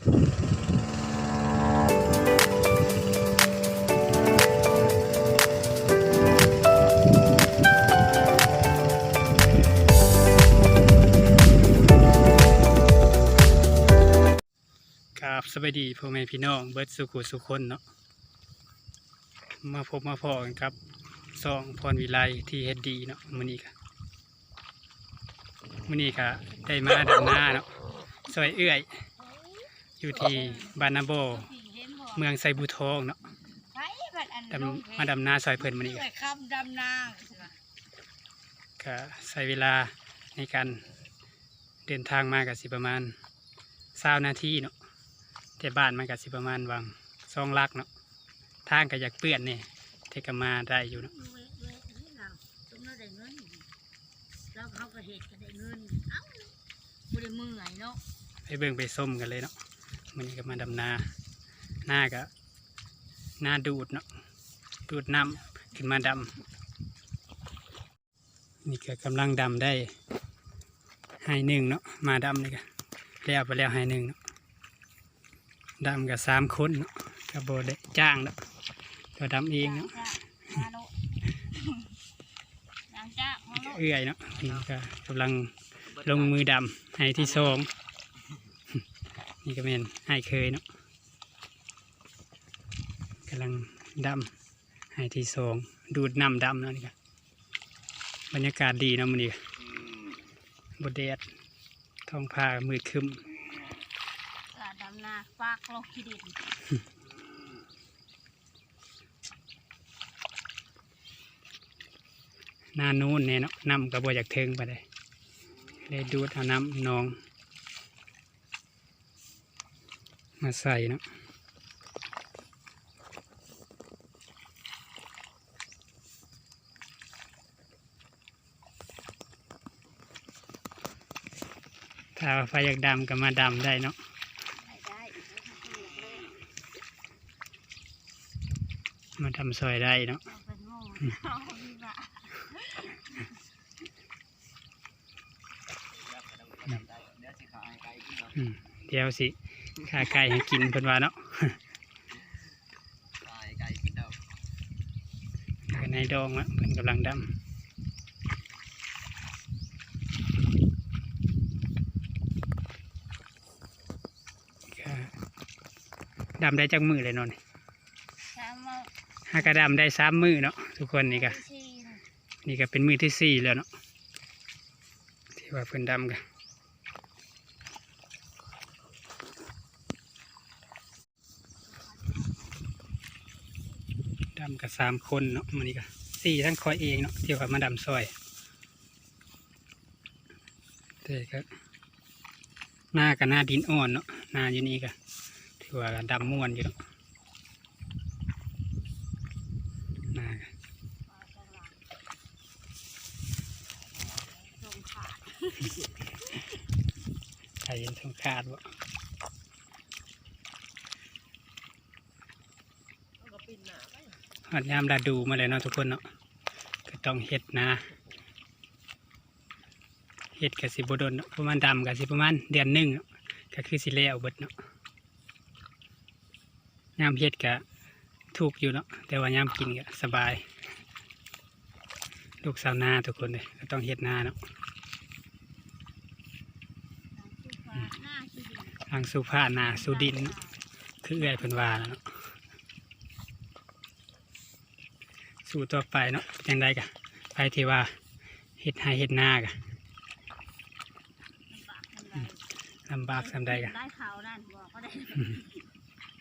ครับสวัสดีพ่อแม่พี่น้องเบิร์ดสุขุสุคนเนาะมาพบมาพอกันครับซองพรวิไลที่เฮ็ดดีเนาะมื้อนี้ค่ะมื้อนี้ค่ะได้มาดำนาเนาะซอยเอื้อย อยู่ที่บ้านนาโบ เมืองไซบูทองเนาะดำมาดำนาซอยเพิ่นมื้อนี้เอ้ค่ะยคำดำนาก็ใช้เวลาในการเดินทางมาก็สิประมาณ20นาทีเนาะแต่บ้านมันก็สิประมาณวังสองลักเนาะทางก็อยากเปื้อนนี่แต่ก็มาได้อยู่เนาะเว้ยเว้ยนี่เราสมเราได้เงินเราเขาก็เหตุก็ได้เงิน เอ้าบ่ได้มือไงเนาะไปเบิ่งไปส้มกันเลยเนาะ มันนี้ก็มาดำนาหน้าก็หน้าดูดเนาะดูดน้ำขึ้นมาดำนี่ก็กำลังดำได้ให้หนึ่งเนาะมาดำนี่ก็แล้วไปแล้วให้หนึ่งเนาะดำกับสามคนเนาะก็บได้จ้างเนาะก็ดำเองเนาะมาโลนางจ้ามาโลก็เอื้อยเนาะนี่ก็กำลังลงมือดำให้ที่สอง นี่ก็เป็นให้เคยเนาะกำลังดำให้ที่สองดูดน้ำดำเนาะนี่ก็บรรยากาศดีเนาะมันนี่บดแดดท้องผ้ามืดครึมกาดำนาฝากโลกขี้ดินหน้านู้นเนี่ยเนาะน้ำก็บ่อยากเทิงไปเลยเลยดูดเอาน้ำหนอง มาใส่นะถ้าไฟอยากดำก็มาดำได้เนาะมาทำซอยได้เนาะเอาเป็นโง่เอาดีกว่าอืมเดี๋ยวสิ ขาไก่ให้กินเพิ่นว่าเนาะก็ในดองอะเพิ่นกำลังดำก็ดำได้จักมือเลยเนอนถ้ามาหากระดำได้สามมือเนาะทุกคนนี่ก็ที่นี่ก็เป็นมือที่สี่แล้วเนาะที่ว่าเพิ่นดำกัน ดำกับสามคนเนาะมันนี่ก็สี่ทั้งคอยเองเนาะเที่ยว่ามาดำซอยแต่ก็หน้ากับหน้าดินอ่อนเนาะหน้าอยู่นี่ก็ถือว่าดำม่วนอยู่เนาะหน้าก็ใครเห็นสงขาดวะก็ปินหนาไป หอดยามดาดูมาเลยเนาะทุกคนเนาะก็ต้องเฮ็ดนะเฮ็ดกับสิบโดนเนาะประมาณดำกับสิประมาณเดือนหนึ่งเนาะก็คือสิแล้วเบิดเนาะยามเฮ็ดก็ถูกอยู่เนาะแต่ว่ายามกินก็สบาย ลูกสาวนาทุกคนเลยก็ต้องเฮ็ดนาเนาะหน้าขี้ดินทางสู่ผ้านาสู่ดินเนาะคือเอื้อยเพิ่นว่าเนาะ สู่ต่อไปเนาะจังไดกะไปที่ว่าเฮ็ดให้เฮ็ดนากะลำบากลำไรลำบากสำใดกะได้เขานั่นบอกก็ได้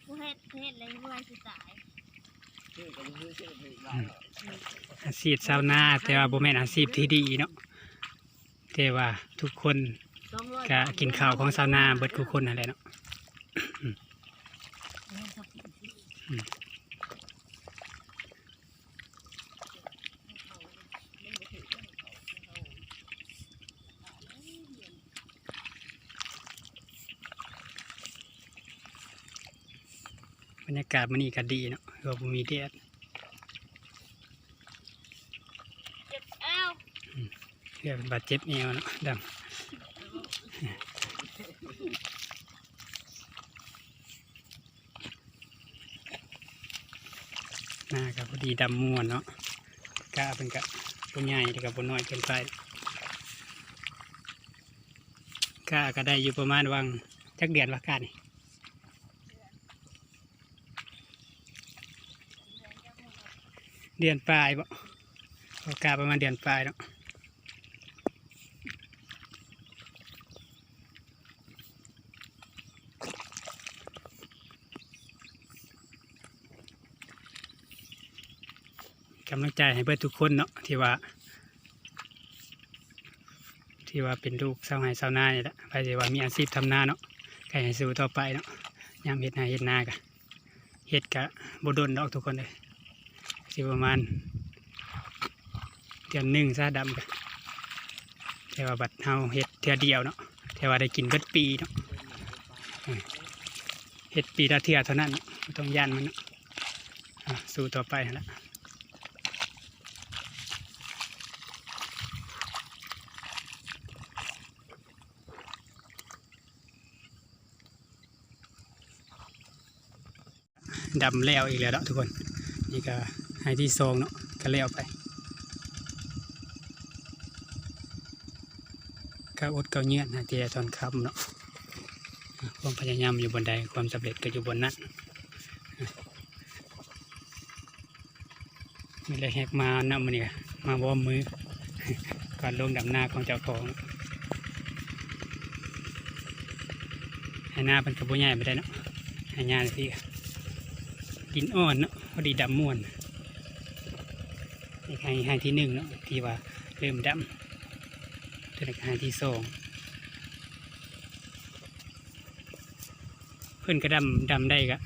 ผู้เฮ็ดเฮ็ดอะไรรวยสิตายอาชีพชาวนาแต่ว่าบ่แม่นอาชีพที่ดีเนาะแต่ว่าทุกคนสองร้อยก็กินข้าวของชาวนาเบิดทุกคนนั่นแหละเนาะ บรรยากาศมันนี่ก็ดีเนาะเรามีแดดเจ็บแอวเรียกบาดเจ็บแอวเนาะดำหน้ากับพอดีดำม่วนเนาะกล้าเป็นกับปุ่นใหญ่กับปุ่นน้อยเกินไปกล้าก็ได้อยู่ประมาณวังจักเดือนว่ากันนี่ เดือนปลายบ่ก็กะประมาณเดือนปลายเนาะกำลังใจให้เบิดทุกคนเนาะที่ว่า ที่ว่าเป็นลูกชาวไร่ชาวนาเนี่แหละไปที่ว่ามีอาชีพทำนาเนาะก็ให้สู้ต่อไปเนาะยามเฮ็ดนาเฮ็ดนากะเฮ็ดกะบ่ดนดอกทุกคนเลย สิประมาณเดือนหนึ่งซะดำกะแต่ว่าบัดเฮาเฮ็ดเทือเดียวเนาะแต่ว่าได้กินเบิดปีเนาะเฮ็ดปีละเทื่อเท่านั้นต้องย่านมันเนาะสู้ต่อไปละดำแล้วอีกแล้วเนาะทุกคน นี่ก็ ให้ที่ซองเนาะก็แล้วไปก็อดเกาเงียนนะเตียตอนค่ำเนาะความพยายามอยู่บนใดความสำเร็จก็อยู่บนนั้นมีอะไรแหกมานำมันนี่มาวอมมือก่อนลงดำหน้าของเจ้าของให้หน้าเป็นกระบุใหญ่ไปได้เนาะให้หน้าเลยพี่ดินอ่อนเนาะพอดีดำม่วน ให้ให้ที่หนึ่งเนาะที่ว่าเริ่มดำตัวนี้ก็ให้ที่สองเพิ่นก็ดำดำได้ก็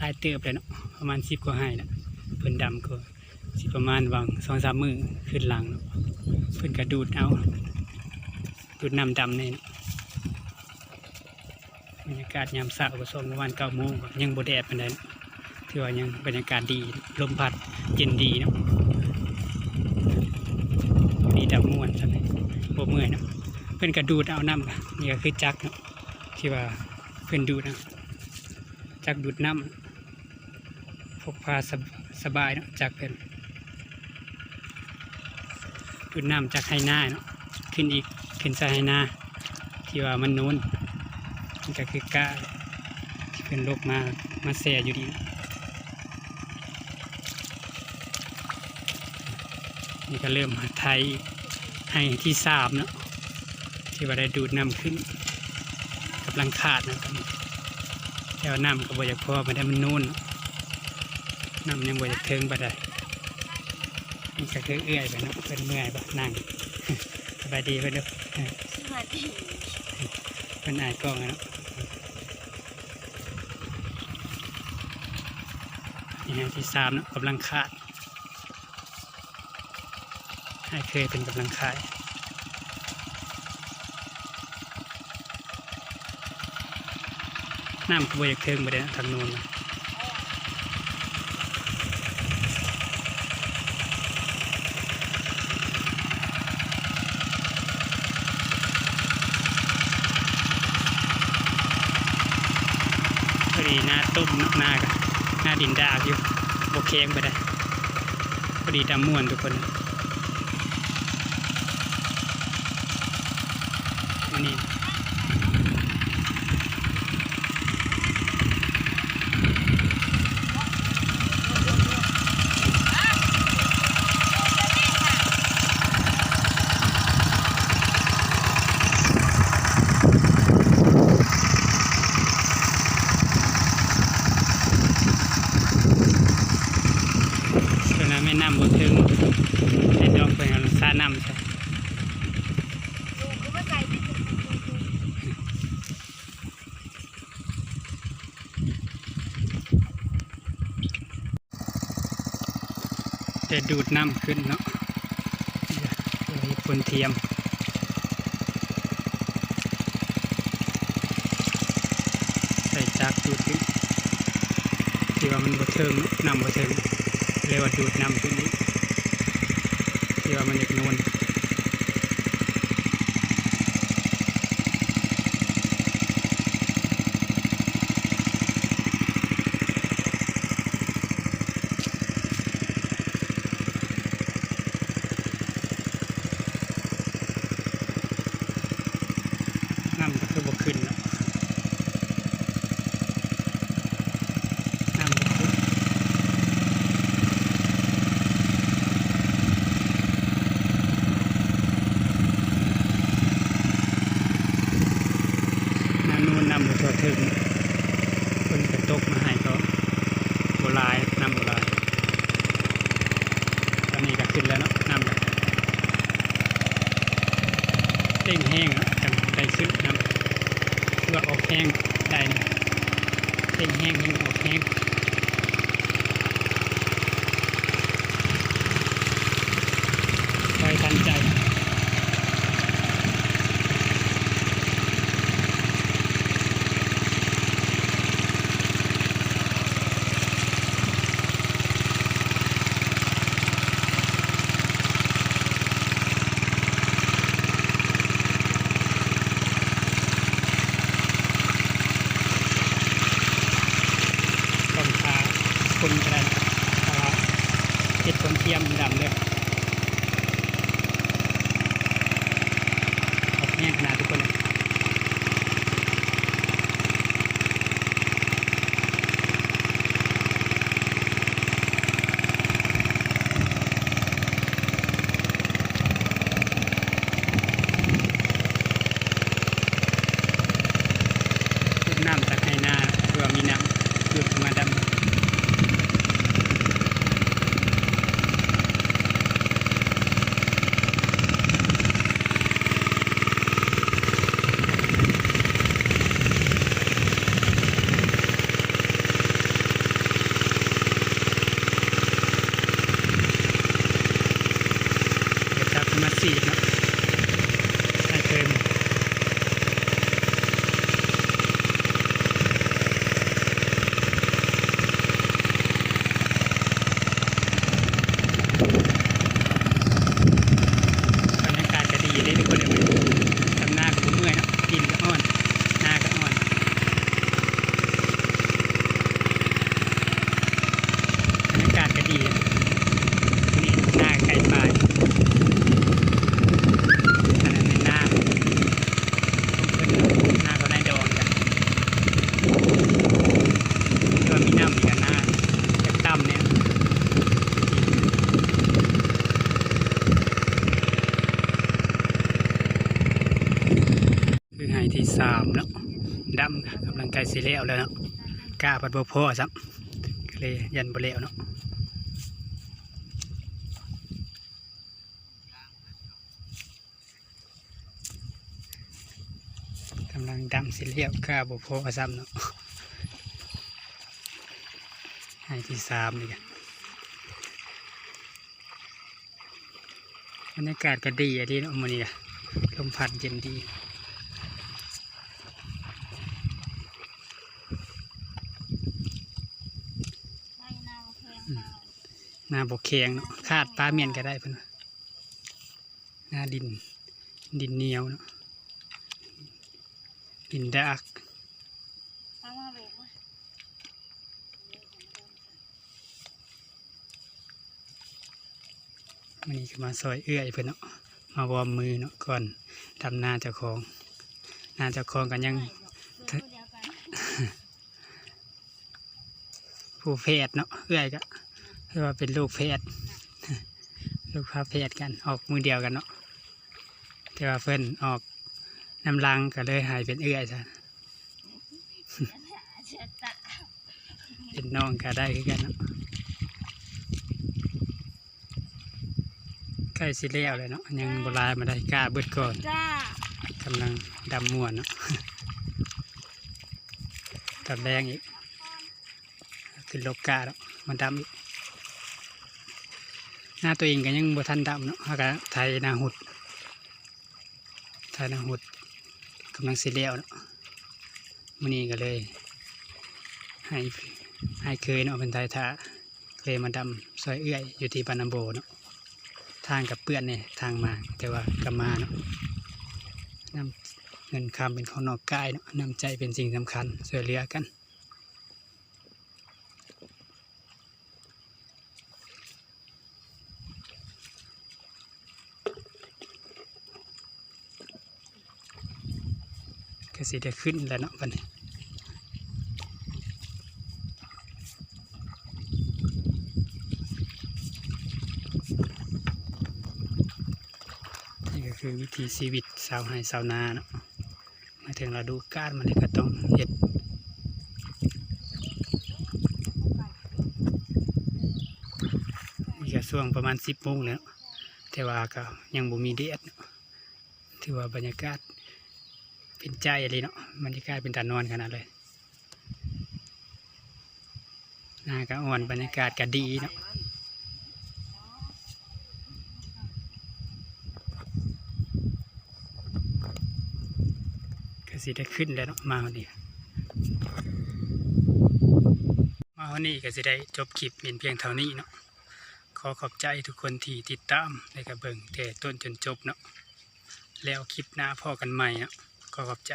ลายเติบเลยเนาะประมาณสิบกว่าให้นะเพิ่นดำก็สิประมาณวางสองสามมือขึ้นหลังเนาะเพิ่นก็ดูดเอาดูดน้ำดำนี่เนาะบรรยากาศยามเช้าก็ส่งประมาณเก้าโมงยังบ่แดดปานใดเนาะถือว่ายังบรรยากาศดีลมพัดเย็นดีเนาะดีดำม่วนใช่ไหมโบเมื่อยเนาะเพื่อนกระดูดเอาน้ำค่ะนี่ก็คือจักนะที่ว่าเพื่อนดูดนะจักดูดน้ำพกพาสบสบายเนาะจักเพื่อนดูดน้ำจากไฮนาเนาะขึ้นอีกขึ้นใส่ไฮนาที่ว่ามันนูนมันก็คือกาที่เพื่อนลกมามาแซ่อยู่ดีนี่ก็เริ่มหาไทย ให้ที่สามเนาะที่ว่าได้ดูดน้ำขึ้นกำลังขาดนะตอนนี้แต่ว่าน้ำก็บ่อยากพอมาได้มันนู่นเนาะน้ำยังบ่อยากเทิงไปได้นี่ก็คือเอื้อยไปเนาะเป็นเมื่อยปะนั่งสบายดีไปเด้อสวัสดีเป็นอายกล้องอะเนาะนี่ฮะที่สามเนาะกำลังขาด ให้เคยเป็นกำลังขายน้ำกบวยากเทิงไปเลยนะทางนู้นพอดีหน้าตุ้มหน้ากันหน้าดินดาอยู่โบเคงไปได้พอดีดำม่วนทุกคน อันนี้ตัวนั้นไม่น้ำบนถึงให้ดอกไปเอาซาน้ำใช่ ดูก็ว่าไก่ที่ถูกถูกถูก แต่ ดูดน้ำขึ้นเนาะนี่ปนเทียมใส่จากดูดขึ้นที่ว่ามันบเทิงน้ำบเทิงเรียกว่าดูดน้ำขึ้นนี้ที่ว่ามันอยากนวล ตกมาให้ก็โบหลายน้ำโบหลายตอนนี้ก็ขึ้นแล้วเนาะน้ำก็ เร่งแห้งนะจังได้ขึ้นนะเพื่อออกแห้งได้นะเส้งแห้งยิ่งออกแห้งคอยทันใจ ต้นขาคนก็ได้เพราะว่าเห็ดคนเทียมดำเลยออกแห้งขนาดทุกคนเลยดูดน้ำจากในนาเพื่อมีน้ำดูดมาดำ เดี๋ยวจับมาสีดเนาะใส่เค็มบรรยากาศก็ดีเลยทุกคนเลยทำหน้าก็บ่เมื่อยเนาะกินก็อ่อน หน้าก็อ่อน บรรยากาศก็ดีเลยนี่หน้าไก่ปลาย อันนั้นในหน้าผมเพิ่นหน้าก็ได้ดอนกันก็มีน้ำอีกกันหน้าจากต่ำเนี่ยคือไฮที่สามเนาะดำ กำลังใกล้สิแล้วแล้วเนาะกล้าปัดบ่พอซ้ำก็เลยยันบ่แล้วเนาะกำลังดำสิเลียวกล้าบุพอซ้ำเนาะให้ที่สามนี่กันบรรยากาศก็ดีอะดีเนาะมันนี่อะลมพัดเย็นดีนาโอเค ห น้าบกแข็งเนาะคาดปลาเมียนก็ได้เพิ่นว่าหน้าดิน ดินเหนียวเนาะดินดากเอามาบอกว่ามันนี่ก็มาซอยเอื้อยเพิ่นเนาะมาวอร์มมือเนาะก่อนทำหน้าเจ้าของหน้าเจ้าของกันยังเดี๋ยวเดียวกันผู้แพทย์เนาะเอื้อยก็ เรียกว่าเป็นลูกแพทย์ลูกพาแพทย์กันออกมือเดียวกันเนาะแต่ว่าเพิ่นออกน้ำลังก็เลยหายเป็นเอื้อยซะเชื่อตาเป็นน้องก็ได้คือกันเนาะใกล้สิแล้วเลยเนาะยังโบราณมาได้กล้าเบิดก่อนกำลังดำม่วนเนาะตอนแรงอีกขึ้นโลกาแล้วมาดำอีก หน้าตัวเองก็ยังบ่ทันดำเนาะเขาก็ไทยนาหุดไทยนาหุดกำลังเสิเลี้ยวเนาะมื้อนี้ก็เลย ให้ให้เคยเนาะเป็นไทยท่าเคยมาดำซอยเอื้อยอยู่ที่ปานาโบเนาะทางกับเปื้อนเนี่ยทางมาแต่ว่ากลับมาเนาะนำเงินคำเป็นของนอกกายเนาะนำใจเป็นสิ่งสำคัญช่วยเหลือกัน สิได้ขึ้นแล้วเนาะวันนี้นี่ก็คือวิธีชีวิตสาวไฮสาวนาเนาะมาถึงเราดูก้านมันเลก็ต้องเห็ดนี่ก็ช่วงประมาณสิบโมงแล้วแต่ว่าก็ยังบ่มีแดดถือว่าบรรยากาศ เป็นใจเลยเนาะบรรยากาศเป็นตานอนขนาดเลยหน้าก็อ่อนบรรยากาศก็ดีเนาะก็สิได้ขึ้นแล้วเนาะมาวันนี้มาวันนี้ก็สิได้จบคลิปเพียงเพียงเท่านี้เนาะขอขอบใจทุกคนที่ติดตามในกระเบิงแต่ต้นจนจบเนาะแล้วคลิปหน้าพ่อกันใหม่เนาะ ขอขอบใจ